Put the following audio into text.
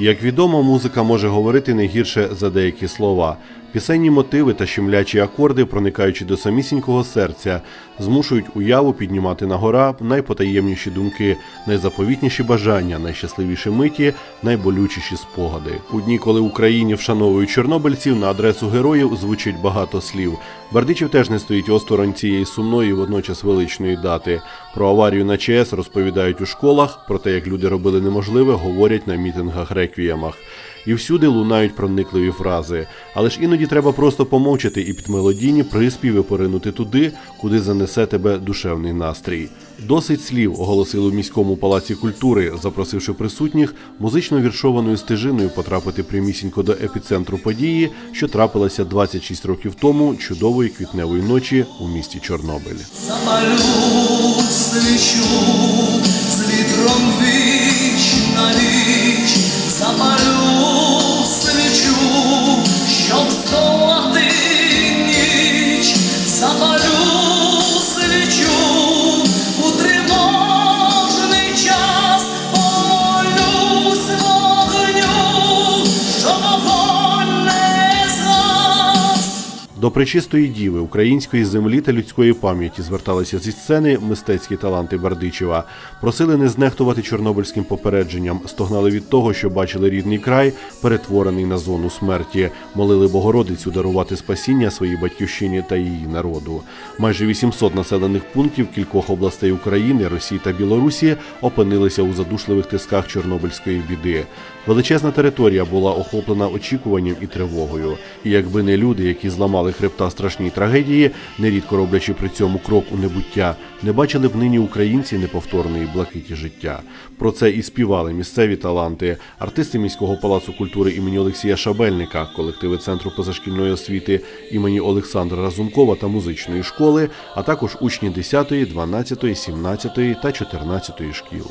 Як відомо, музика може говорити не гірше за деякі слова. Пісенні мотиви та щемлячі акорди, проникаючи до самісінького серця, змушують уяву піднімати на гора найпотаємніші думки, найзаповітніші бажання, найщасливіші миті, найболючіші спогади. У дні, коли Україні вшановують чорнобильців, на адресу героїв звучить багато слів. Бердичів теж не стоїть осторонь цієї сумної, водночас величної дати. Про аварію на ЧАЕС розповідають у школах, про те, як люди робили неможливе, говорять на мітингах реквіємах. І всюди лунають проникливі фрази. Але ж іноді треба просто помовчати і під мелодійні приспіви поринути туди, куди занесе тебе душевний настрій. Досить слів оголосили у міському палаці культури, запросивши присутніх музично віршованою стежиною потрапити прямісінько до епіцентру події, що трапилася 26 років тому чудової квітневої ночі у місті Чорнобиль. Запалю свічу з вітром Somos До пречистої діви української землі та людської пам'яті зверталися зі сцени мистецькі таланти Бердичева, просили не знехтувати чорнобильським попередженням, стогнали від того, що бачили рідний край, перетворений на зону смерті, молили Богородицю дарувати спасіння своїй батьківщині та її народу. Майже 800 населених пунктів кількох областей України, Росії та Білорусі опинилися у задушливих тисках чорнобильської біди. Величезна територія була охоплена очікуванням і тривогою. І якби не люди, які зламали хребта страшній трагедії, нерідко роблячи при цьому крок у небуття, не бачили б нині українці неповторної блакиті життя. Про це і співали місцеві таланти, артисти міського палацу культури імені Олексія Шабельника, колективи центру позашкільної освіти імені Олександра Разумкова та музичної школи, а також учні 10, 12, 17 та 14 шкіл.